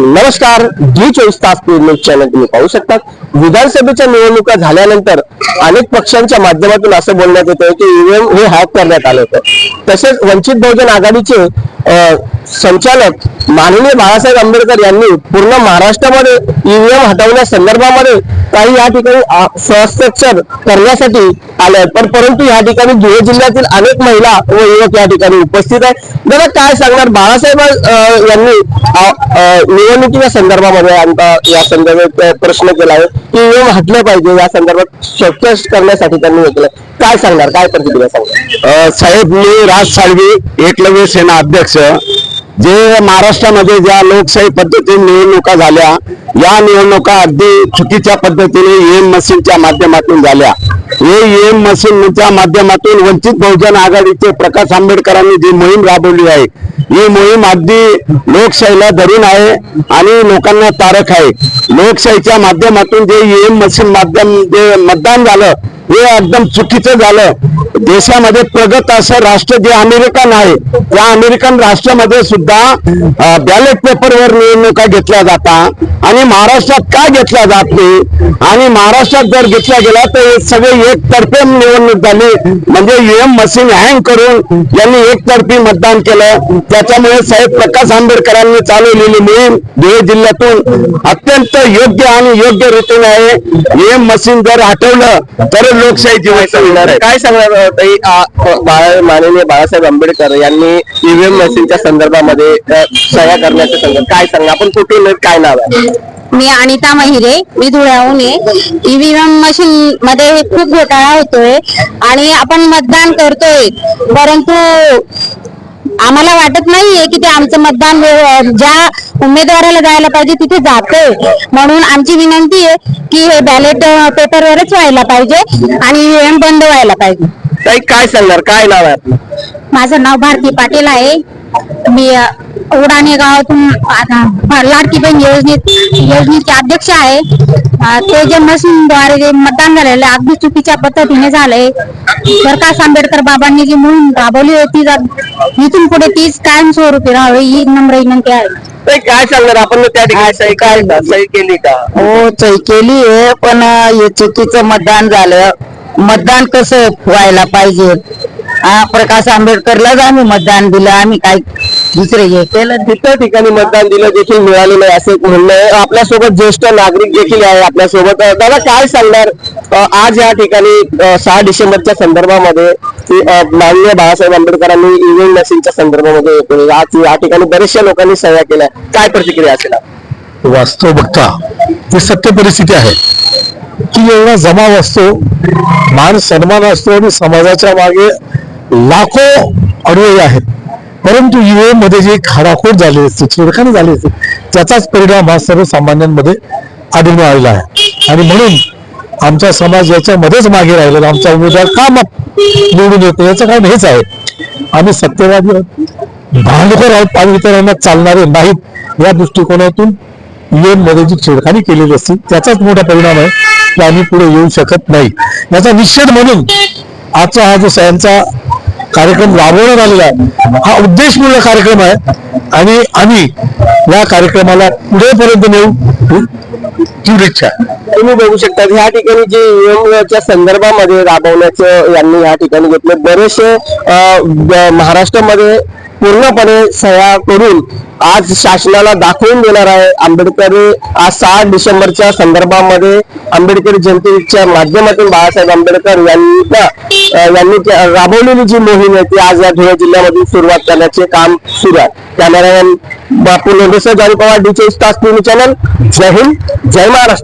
नमस्कार जी चोवीस तास न्यूज चॅनल तुम्ही पाहू शकता. विधानसभेच्या निवडणुका झाल्यानंतर अनेक पक्षांच्या माध्यमातून असं बोलण्यात येतं की ईव्हीएम हे हॅक करण्यात आलं होतं. तसेच वंचित बहुजन आघाडीचे संचालक माननीय बाळासाहेब आंबेडकर यांनी पूर्ण महाराष्ट्रामध्ये ईव्हीएम हटवण्या संदर्भामध्ये काही या ठिकाणी अ, सहस्ताक्षर करण्यासाठी आले पण परंतु या ठिकाणी धुळे जिल्ह्यातील अनेक महिला व युवक या ठिकाणी उपस्थित आहेत. दादा काय सांगणार? बाळासाहेब यांनी निवडणुकीच्या संदर्भामध्ये आमचा या संदर्भात प्रश्न केला आहे की ईव्हीएम हटलं पाहिजे या संदर्भात शक्य करण्यासाठी त्यांनी हे केलं काय सांगणार? काय प्रतिक्रिया सांगणार? साहेब मी राज साळवी एकलव्य सेना अध्यक्ष. जे महाराष्ट्रामध्ये ज्या लोकशाही पद्धतीने निवडणुका झाल्या या निवडणुका अगदी चुकीच्या पद्धतीने एम मशीनच्या माध्यमातून झाल्या. हे एम मशीनच्या माध्यमातून वंचित बहुजन आघाडीचे प्रकाश आंबेडकरांनी जी मोहीम राबवली आहे ही मोहीम अगदी लोकशाहीला धरून आहे आणि लोकांना तारक आहे. लोकशाहीच्या माध्यमातून जे एम मशीन माध्यम जे मतदान झालं हे एकदम चुकीचं झालं. देशामध्ये प्रगत असं राष्ट्र जे अमेरिकन आहे त्या अमेरिकन राष्ट्रामध्ये सुद्धा बॅलेट पेपरवर निवडणुका घेतल्या जातात आणि महाराष्ट्रात का घेतल्या जात नाही? आणि महाराष्ट्रात जर घेतल्या गेला तर सगळे एकतर्फे निवडणूक झाली. म्हणजे ईएम मशीन हँग करून यांनी एकतर्फी मतदान केलं. त्याच्यामुळे साहेब प्रकाश आंबेडकरांनी चालवलेली मोहीम धुळे जिल्ह्यातून अत्यंत योग्य आणि योग्य रीतीने आहे. UM ईएम मशीन जर हटवलं तर लोकशाही जीवन काय सांगणार ताई? बाळा- माननीय बाळासाहेब आंबेडकर यांनी ईव्हीएम मशीनच्या संदर्भामध्ये सह्या करण्याच्या संदर्भात काय सांगणार? आपण कुठून काय नाव आहे? मी अनिता महिरे मी धुळ्याहून आहे. ईव्हीएम मशीन मध्ये खूप घोटाळा होतोय आणि आपण मतदान करतोय. परंतु आम्हाला वाटत नाहीये की ते आमचं मतदान ज्या उमेदवाराला जायला पाहिजे तिथे जातंय. म्हणून आमची विनंती आहे की हे बॅलेट पेपरवरच व्हायला पाहिजे आणि ईव्हीएम बंद व्हायला पाहिजे. ताई काय सांगणार? काय नाव आहे आपलं? माझं नाव भारती पाटील आहे. मी उडाणे गावातून आता लाडकी बहीण योजनेत योजनेचे अध्यक्ष आहे. अ, ते जे मशीनद्वारे जे मतदान झालेलं आहे, अगदी चुकीच्या पद्धतीने झालंय. प्रकाश आंबेडकर बाबांनी जी मोहीम राबवली होती इथून पुढे तीच कायमस्वरूपी राहावी ही नम्र विनंती आहे. काय सांगणार? आपण त्या ठिकाणी सही काय सही केली का? हो सही केली आहे पण हे चुकीचं मतदान झालं. मतदान कसं व्हायला पाहिजे? हा प्रकाश आंबेडकरलाच आम्ही मतदान दिलं. आम्ही काय दुसरे हे केलं तिथं ठिकाणी मतदान दिलं देखील मिळालेलं आहे असं एक म्हणणं आहे. आपल्यासोबत ज्येष्ठ नागरिक देखील आहे आपल्यासोबत. दादा काय सांगणार? आज या ठिकाणी सहा डिसेंबरच्या संदर्भामध्ये माननीय बाळासाहेब आंबेडकरांनी ईव्हीएम मशीनच्या संदर्भामध्ये केलं. आज या ठिकाणी बऱ्याचशा लोकांनी सह्या केल्या. काय प्रतिक्रिया असेल? वास्तव बघता ही सत्य परिस्थिती आहे की एवढा जमाव असतो मान सन्मान असतो आणि समाजाच्या मागे लाखो अनुयायी आहेत. परंतु युए मध्ये जे खाडाखोड झाले असते छेडखानी झाली असते त्याचाच परिणाम हा सर्वसामान्यांमध्ये आढळून आलेला आहे. आणि म्हणून आमचा समाज याच्यामध्येच मागे राहिलेला आमचा उमेदवार का निवडून येतो याचं कारण हेच आहे. आम्ही सत्यवादी आहोत. भांडखोर आहोत आणि इतरांना चालणारे नाहीत. या दृष्टिकोनातून ईएममध्ये जी छेडखानी केलेली असते त्याचाच मोठा परिणाम आहे की आम्ही पुढे येऊ शकत नाही. याचा निषेध म्हणून आजचा हा जो सयांचा कार्यक्रम राबवण्यात आलेला आहे. हा उद्देशपूर्ण कार्यक्रम आहे. आणि आम्ही या कार्यक्रमाला पुढेपर्यंत नेऊ तीव्र इच्छा आहे. तुम्ही बघू शकता ह्या ठिकाणी जे ईव्हीएम संदर्भामध्ये राबवण्याचं यांनी या ठिकाणी घेतलं. बरेचसे महाराष्ट्रामध्ये पूर्णपणे सह्या करून आज शासनाला दाखवून देणार आहे. आंबेडकर आज सहा डिसेंबरच्या संदर्भामध्ये आंबेडकरी जयंतीच्या माध्यमातून बाळासाहेब आंबेडकर यांना यांनी राबवलेली जी मोहीम आहे ती आज या धुळे जिल्ह्यामधून सुरुवात करण्याचे काम सुरू आहे. कॅमेरामॅन बापू लोंढेसह जारी पवार डी चोवीस तास न्यूज चॅनल. जय हिंद जय महाराष्ट्र.